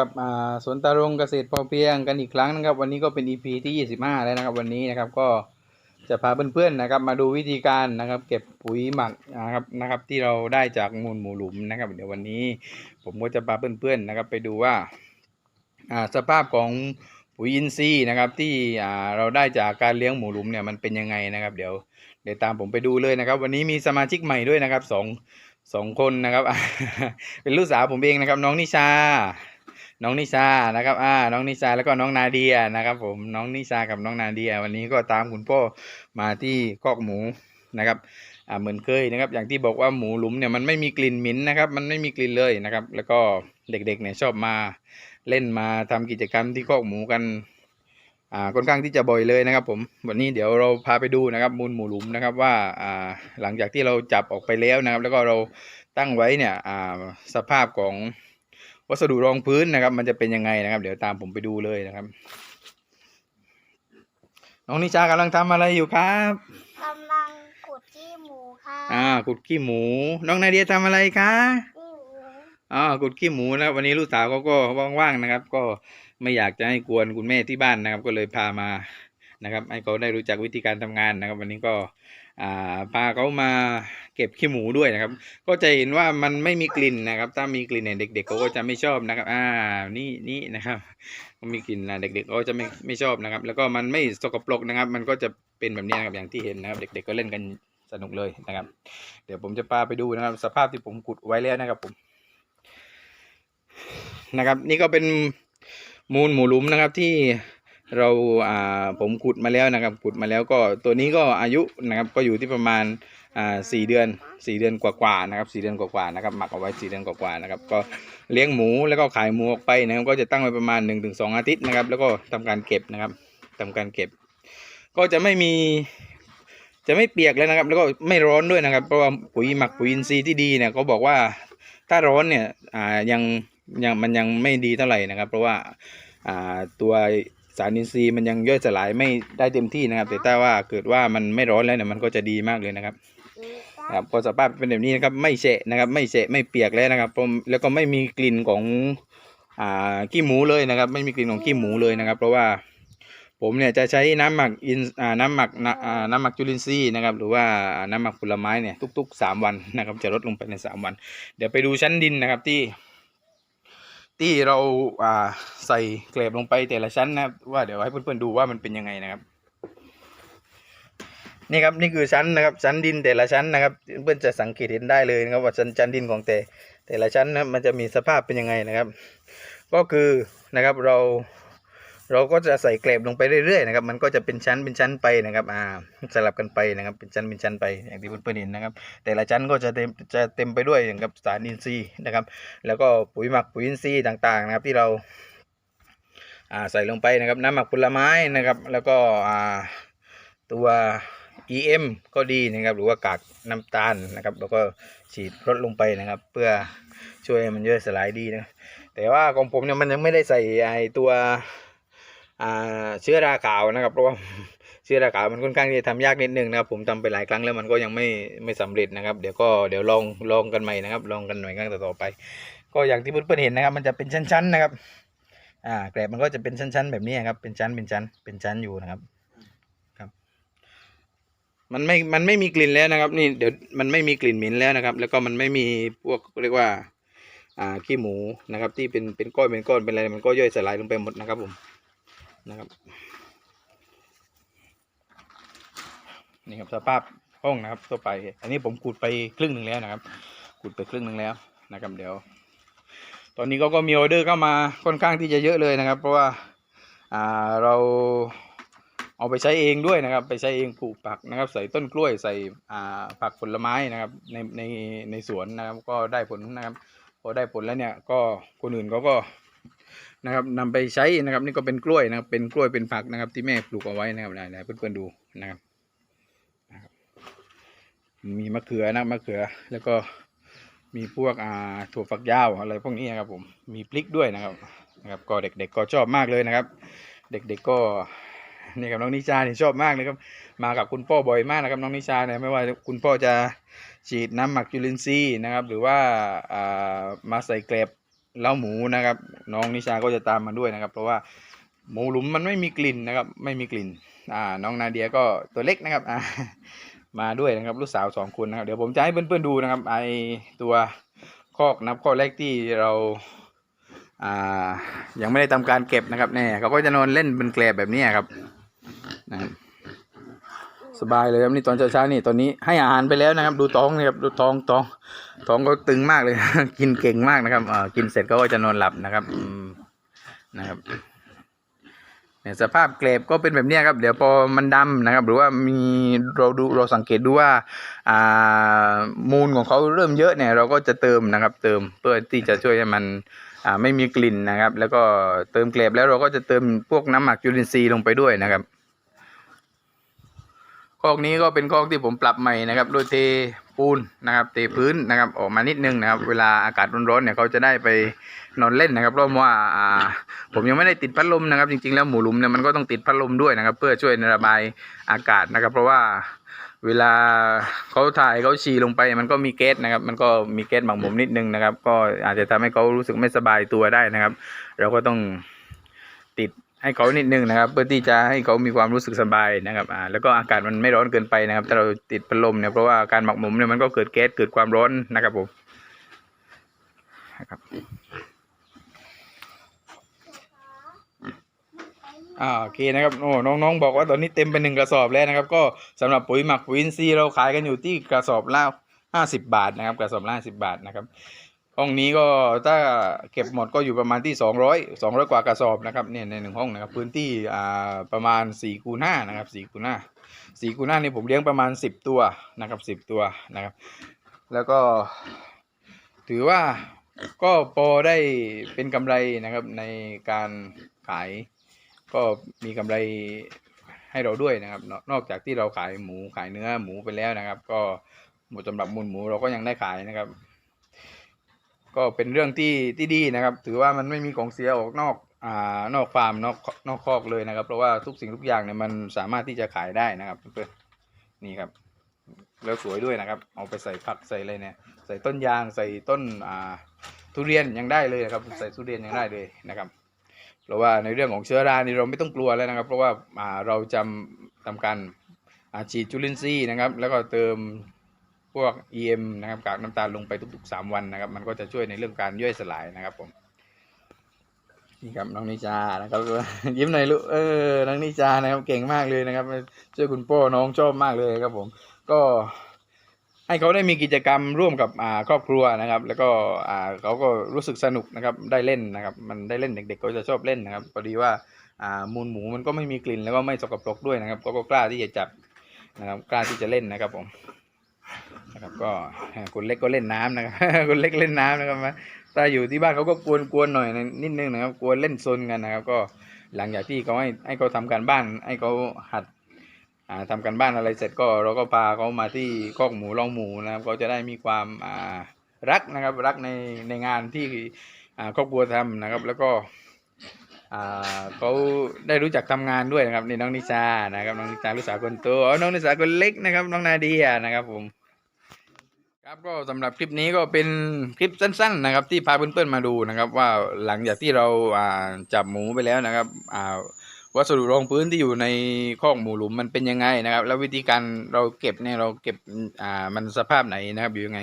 กับสวนตารงเกษตรพอเพียงกันอีกครั้งนะครับ วันนี้ก็เป็น EP ที่ 25 แล้วนะครับ วันนี้นะครับก็จะพาเพื่อนๆนะครับ มาดูวิธีการนะครับ เก็บปุ๋ยหมักนะครับนะครับ ที่เราได้จากมูลหมูหลุมนะครับ เดี๋ยววันนี้ผมก็จะพาเพื่อนๆนะครับ ไปดูว่าสภาพของปุ๋ยอินทรีย์นะครับ ที่เราได้จากการเลี้ยงหมูหลุมเนี่ยมันเป็นยังไงนะครับ เดี๋ยวเดี๋ยวตามผมไปดูเลยนะครับ วันนี้มีสมาชิกใหม่ด้วยนะครับสองสองคนนะครับ เป็นลูกสาวผมเองนะครับ น้องนิชา น้องนิชานะครับ อ่า น้องนิชาแล้วก็น้องนาเดียนะครับ ผม น้องนิชากับน้องนาเดีย วันนี้ก็ตามคุณพ่อมาที่คอกหมูนะครับ อ่า เหมือนเคยนะครับ อย่างที่บอกว่าหมูหลุมเนี่ยมันไม่มีกลิ่นหม็นนะครับ มันไม่มีกลิ่นเลยนะครับ แล้วก็เด็กๆเนี่ยชอบมาเล่นมาทำกิจกรรมที่คอกหมูกัน อ่า ค่อนข้างที่จะบ่อยเลยนะครับ ผม วันนี้เดี๋ยวเราพาไปดูนะครับ มูลหมูหลุมนะครับว่า อ่า หลังจากที่เราจับออกไปแล้วนะครับ แล้วก็เราตั้งไว้เนี่ย อ่า สภาพของ วัสดุรองพื้นนะครับ มันจะเป็นยังไงนะครับ เดี๋ยวตามผมไปดูเลยนะครับ น้องนิชากำลังทำอะไรอยู่ครับกำลังขุดขี้หมูค่ะอ่าขุดขี้หมู น้องนาเดียทำอะไรคะขี้หมูอ่าขุดขี้หมูนะวันนี้ลูกสาวเขาก็ว่างๆนะครับ ก็ไม่อยากจะให้กวนคุณแม่ที่บ้านนะครับ ก็เลยพามา นะครับให้เขาได้รู้จักวิธีการทำงานนะครับ วันนี้ก็อ่าพาเขามาเก็บขี้หมูด้วยนะครับ ก็จะเห็นว่ามันไม่มีกลิ่นนะครับ ถ้ามีกลิ่นเนี่ยเด็กๆเขาก็จะไม่ชอบนะครับ อ่านี่นี่นะครับมันมีกลิ่นนะเด็กๆเขาก็จะไม่ไม่ชอบนะครับ แล้วก็มันไม่สกปรกนะครับ มันก็จะเป็นแบบนี้นะครับอย่างที่เห็นนะครับ เด็กๆก็เล่นกันสนุกเลยนะครับ เดี๋ยวผมจะพาไปดูนะครับ สภาพที่ผมขุดไว้แล้วนะครับผม นะครับ นี่ก็เป็นมูลหมูหลุมนะครับที่ เราอ่าผมขุดมาแล้วนะครับขุดมาแล้วก็ตัวนี้ก็อายุนะครับก็อยู่ที่ประมาณอ่าสี่เดือนสี่เดือนกว่าๆนะครับสี่เดือนกว่าๆนะครับหมักเอาไว้สี่เดือนกว่าๆนะครับก็เลี้ยงหมูแล้วก็ขายหมูออกไปนะครับก็จะตั้งไว้ประมาณหนึ่งถึงสองอาทิตย์นะครับแล้วก็ทำการเก็บนะครับทำการเก็บ ก็จะไม่มีจะไม่เปียกเลยนะครับ แล้วก็ไม่ร้อนด้วยนะครับ เพราะว่าปุ๋ยหมักปุ๋ยอินทรีย์ที่ดีเนี่ยเขาบอกว่าถ้าร้อนเนี่ยอ่ายังยังมันยังไม่ดีเท่าไหร่นะครับ เพราะว่าอ่าตัว สารอินทรีย์มันยังย่อยสลายไม่ได้เต็มที่นะครับ แต่ถ้าว่าเกิดว่ามันไม่ร้อนแล้วเนี่ยมันก็จะดีมากเลยนะครับครับก็สภาพเป็นแบบนี้นะครับไม่เฉะนะครับ ไม่เฉะไม่เปียกแล้วนะครับผมแล้วก็ไม่มีกลิ่นของอ่าขี้หมูเลยนะครับ ไม่มีกลิ่นของขี้หมูเลยนะครับ เพราะว่าผมเนี่ยจะใช้น้ำหมักอินอ่าน้ำหมักน้ำอ่าน้ำหมักจุลินทรีย์นะครับ หรือว่าน้ำหมักผลไม้เนี่ยทุกๆสามวันนะครับ จะลดลงไปในสามวัน เดี๋ยวไปดูชั้นดินนะครับที่ ที่เราอ่าใส่เกล็บลงไปแต่ละชั้นนะครับ ว่าเดี๋ยวให้เพื่อนๆดูว่ามันเป็นยังไงนะครับ นี่ครับนี่คือชั้นนะครับ ชั้นดินแต่ละชั้นนะครับ เพื่อนจะสังเกตเห็นได้เลยนะครับ ว่าชั้นชั้นดินของแต่แต่ละชั้นนะมันจะมีสภาพเป็นยังไงนะครับ ก็คือนะครับเรา เราก็จะใส่เกล็บลงไปเรื่อยๆนะครับ มันก็จะเป็นชั้นเป็นชั้นไปนะครับ อ่าสลับกันไปนะครับ เป็นชั้นเป็นชั้นไป อย่างที่เพื่อนๆเห็นนะครับ แต่ละชั้นก็จะเต็มจะเต็มไปด้วยอย่างกับสารอินทรีย์นะครับ แล้วก็ปุ๋ยหมักปุ๋ยอินทรีย์ต่างๆ นะครับ ที่เรา อ่าใส่ลงไปนะครับ น้ำหมักผลไม้นะครับ แล้วก็อ่าตัว EM ก็ดีนะครับ หรือว่ากากน้ำตาลนะครับ แล้วก็ฉีดลดลงไปนะครับ เพื่อช่วยมันย่อยสลายดีนะ แต่ว่าของผมเนี่ยมันยังไม่ได้ใส่ไอตัว เชื้อราขาวนะครับเพราะว่าเชื้อราขาวมันค่อนข้างที่จะทำยากนิดนึงนะครับผมทำไปหลายครั้งแล้วมันก็ยังไม่ไม่สำเร็จนะครับ เดี๋ยวก็เดี๋ยวลองลองกันใหม่นะครับ ลองกันหน่อยครั้งต่อๆไป ก็อย่างที่เพื่อนๆเห็นนะครับ มันจะเป็นชั้นๆนะครับ อ่าแกลบมันก็จะเป็นชั้นๆแบบนี้ครับ เป็นชั้นเป็นชั้น เป็นชั้นอยู่นะครับ มันไม่มันไม่มีกลิ่นแล้วนะครับ นี่เดี๋ยวมันไม่มีกลิ่นเหม็นแล้วนะครับ แล้วก็มันไม่มีพวกเรียกว่าอ่าขี้หมูนะครับ ที่เป็นเป็นก้อนเป็นก้อนเป็นอะไรมันก็ย่อยสลายลงไปหมดนะครับผม นะครับ นี่ครับสภาพห้องนะครับทั่วไป อันนี้ผมขุดไปครึ่งหนึ่งแล้วนะครับขุดไปครึ่งหนึ่งแล้วนะครับเดี๋ยว ตอนนี้ก็ก็มีออเดอร์เข้ามาค่อนข้างที่จะเยอะเลยนะครับ เพราะว่าอ่าเราเอาไปใช้เองด้วยนะครับ ไปใช้เองปลูกผักนะครับ ใส่ต้นกล้วยใส่อ่าผักผลไม้นะครับในในในสวนนะครับ ก็ได้ผลนะครับพอได้ผลแล้วเนี่ยก็คนอื่นเขาก็ นะครับนำไปใช้นะครับ นี่ก็เป็นกล้วยนะครับ เป็นกล้วยเป็นผักนะครับ ที่แม่ปลูกเอาไว้นะครับไหนๆเพื่อนๆดูนะครับ มีมะเขือนะมะเขือ แล้วก็มีพวกอ่าถั่วฝักยาวอะไรพวกนี้นะครับ ผมมีพริกด้วยนะครับนะครับ ก็เด็ก ๆ ก็ชอบมากเลยนะครับ เด็ก ๆก็นี่ครับน้องนิชาเนี่ยชอบมากเลยครับ มากับคุณพ่อบ่อยมากนะครับน้องนิชาเนี่ยไม่ว่าคุณพ่อจะฉีดน้ำหมักจุลินทรีย์นะครับ หรือว่าอ่ามาใส่เกล็บ เล้าหมูนะครับ น้องนิชาก็จะตามมาด้วยนะครับ เพราะว่าหมูหลุมมันไม่มีกลิ่นนะครับ ไม่มีกลิ่น อ่า น้องนาเดียก็ตัวเล็กนะครับอ่ามาด้วยนะครับลูกสาวสองคนนะครับ เดี๋ยวผมจะให้เพื่อนๆดูนะครับไอตัวคอกนับข้อแรกที่เราอ่ายังไม่ได้ทำการเก็บนะครับเนี่ยเขาก็จะนอนเล่นเป็นแกลบแบบนี้ครับนะครับสบายเลยครับนี่ตอนเช้าๆนี่ตอนนี้ให้อาหารไปแล้วนะครับ ดูท้องนี่ครับดูท้องท้อง ท้องก็ตึงมากเลย กินเก่งมากนะครับอ่ากินเสร็จก็จะนอนหลับนะครับนะครับเนี่ยสภาพเกลบก็เป็นแบบนี้ครับ เดี๋ยวพอมันดำนะครับ หรือว่ามีเราดูเราสังเกตดูว่าอ่ามูลของเขาเริ่มเยอะเนี่ยเราก็จะเติมนะครับ เติมเพื่อที่จะช่วยให้มันอ่าไม่มีกลิ่นนะครับ แล้วก็เติมเกล็บแล้วเราก็จะเติมพวกน้ำหมักจุลินทรีย์ลงไปด้วยนะครับคอกนี้ก็เป็นคอกที่ผมปรับใหม่นะครับโดยเท ปูนนะครับเทพื้นนะครับออกมานิดนึงนะครับ เวลาอากาศร้อนๆเนี่ยเขาจะได้ไปนอนเล่นนะครับเพราะว่าผมยังไม่ได้ติดพัดลมนะครับ จริงๆแล้วหมูหลุมเนี่ยมันก็ต้องติดพัดลมด้วยนะครับ เพื่อช่วยระบายอากาศนะครับ เพราะว่าเวลาเขาถ่ายเขาฉี่ลงไปมันก็มีแก๊สนะครับ มันก็มีแก๊สหมักหมนิดนึงนะครับ ก็อาจจะทำให้เขารู้สึกไม่สบายตัวได้นะครับ เราก็ต้องติด ให้เขานิดนึงนะครับ เพื่อที่จะให้เขามีความรู้สึกสบายนะครับอ่าแล้วก็อากาศมันไม่ร้อนเกินไปนะครับถ้าเราติดพัดลมเนี่ยเพราะว่าการหมักหมมเนี่ยมันก็เกิดแก๊สเกิดความร้อนนะครับผมนะครับอ่าโอเคนะครับโอ้น้องๆบอกว่าตอนนี้เต็มไปหนึ่งกระสอบแล้วนะครับ ก็สำหรับปุ๋ยหมักปุ๋ยอินทรีย์เราขายกันอยู่ที่กระสอบละห้าสิบบาทนะครับ กระสอบละห้าสิบบาทนะครับ ห้องนี้ก็ถ้าเก็บหมดก็อยู่ประมาณที่สองร้อยสองร้อยกว่ากระสอบนะครับเนี่ยในหนึ่งห้องนะครับพื้นที่อ่าประมาณสี่คูณห้านะครับสี่คูณห้าสี่คูณห้านี่ผมเลี้ยงประมาณสิบตัวนะครับสิบตัวนะครับ แล้วก็ถือว่าก็พอได้เป็นกำไรนะครับในการขาย ก็มีกำไรให้เราด้วยนะครับนอกนอกจากที่เราขายหมูขายเนื้อหมูไปแล้วนะครับ ก็หมดสำหรับมูลหมูเราก็ยังได้ขายนะครับ ก็เป็นเรื่องที่ที่ดีนะครับ ถือว่ามันไม่มีของเสียออกนอกอ่านอกฟาร์มนอกนอกคอกเลยนะครับ เพราะว่าทุกสิ่งทุกอย่างเนี่ยมันสามารถที่จะขายได้นะครับเพื่อนนี่ครับ แล้วสวยด้วยนะครับ เอาไปใส่ผักใส่อะไรเนี่ย ใส่ต้นยางใส่ต้นอ่าทุเรียนยังได้เลยนะครับ ใส่ทุเรียนยังได้เลยนะครับ เพราะว่าในเรื่องของเชื้อรานี่เราไม่ต้องกลัวแล้วนะครับ เพราะว่าอ่าเราจำทำการฉีดจุลินทรีย์นะครับ แล้วก็เติม พวก EM นะครับกากน้ำตาลลงไปทุกๆ 3 วันนะครับ มันก็จะช่วยในเรื่องการย่อยสลายนะครับผมนี่ครับน้องนิชานะครับ ยิ้มหน่อยลูกเออน้องนิชานะครับเก่งมากเลยนะครับช่วยคุณพ่อน้องชอบมากเลยครับผมก็ ให้เขาได้มีกิจกรรมร่วมกับครอบครัวนะครับ แล้วก็เขาก็รู้สึกสนุกนะครับได้เล่นนะครับ มันได้เล่นเด็กๆก็จะชอบเล่นนะครับพอดีว่ามูลหมูมันก็ไม่มีกลิ่นแล้วก็ไม่สกปรกด้วยนะครับก็กล้าที่จะจับนะครับกล้าที่จะเล่นนะครับผม นะครับก็คนเล็กก็เล่นน้ำนะครับคนเล็กเล่นน้ำนะครับถ้าอยู่ที่บ้านเขาก็กวนๆหน่อยนิดนึงนะครับกวนเล่นซนกันนะครับ ก็หลังจากที่เขาให้ให้เขาทำการบ้าน ให้เขาหัดอ่าทำกันบ้านอะไรเสร็จก็เราก็พาเขามาที่คอกหมูลองหมูนะครับเขาจะได้มีความอ่ารักนะครับรักในในงานที่อ่าครอบครัวทำนะครับ แล้วก็เขาได้รู้จักทำงานด้วยนะครับนี่น้องนิชานะครับน้องนิชาลูกสาวคนโตน้องนิชาคนเล็กนะครับ น้องนาเดียนะครับผม ครับก็สำหรับคลิปนี้ก็เป็นคลิปสั้น ๆ นะครับ ที่พาเพื่อนๆมาดูนะครับ ว่าหลังจากที่เราอ่าจับหมูไปแล้วนะครับอ่า วัสดุรองพื้นที่อยู่ในคอกหมูหลุมมันเป็นยังไงนะครับ แล้ววิธีการเราเก็บเนี่ยเราเก็บอ่ามันสภาพไหนนะครับอยู่ยังไง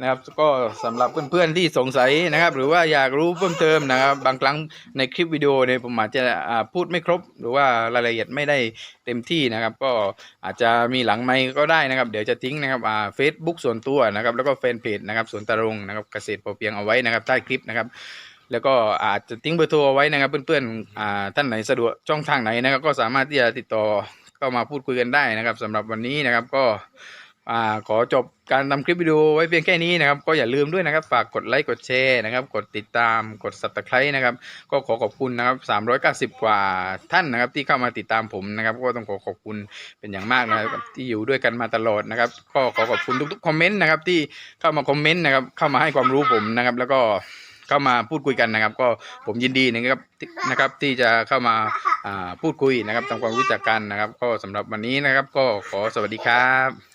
นะครับ ก็สำหรับเพื่อนๆที่สงสัยนะครับ หรือว่าอยากรู้เพิ่มเติมนะครับ บางครั้งในคลิปวิดีโอเนี่ยผมอาจจะอ่าพูดไม่ครบ หรือว่ารายละเอียดไม่ได้เต็มที่นะครับ ก็อาจจะมีหลังไมค์ก็ได้นะครับ เดี๋ยวจะทิ้งนะครับอ่าเฟซบุ๊กส่วนตัวนะครับ แล้วก็แฟนเพจนะครับสวนตะรงนะครับเกษตรพอเพียงเอาไว้นะครับใต้คลิปนะครับ แล้วก็อาจจะทิ้งเบอร์โทรไว้นะครับ เพื่อนๆอ่าท่านไหนสะดวกช่องทางไหนนะครับ ก็สามารถที่จะติดต่อเข้ามาพูดคุยกันได้นะครับสำหรับวันนี้นะครับก็อ่าขอจบการทำคลิปวิดีโอไว้เพียงแค่นี้นะครับ ก็อย่าลืมด้วยนะครับ ฝากกดไลค์กดแชร์นะครับ กดติดตามกด subscribe นะครับ ก็ขอขอบคุณนะครับ390 กว่าท่านนะครับ ที่เข้ามาติดตามผมนะครับ ก็ต้องขอขอบคุณเป็นอย่างมากนะครับ ที่อยู่ด้วยกันมาตลอดนะครับ ก็ขอขอบคุณทุกๆคอมเมนต์นะครับที่เข้ามาคอมเมนต์นะครับ เข้ามาให้ความรู้ผมนะครับ แล้วก็ เข้ามาพูดคุยกันนะครับ ก็ผมยินดีนะครับนะครับที่จะเข้ามาพูดคุยนะครับทำความรู้จักกันนะครับ ก็สำหรับวันนี้นะครับ ก็ขอสวัสดีครับ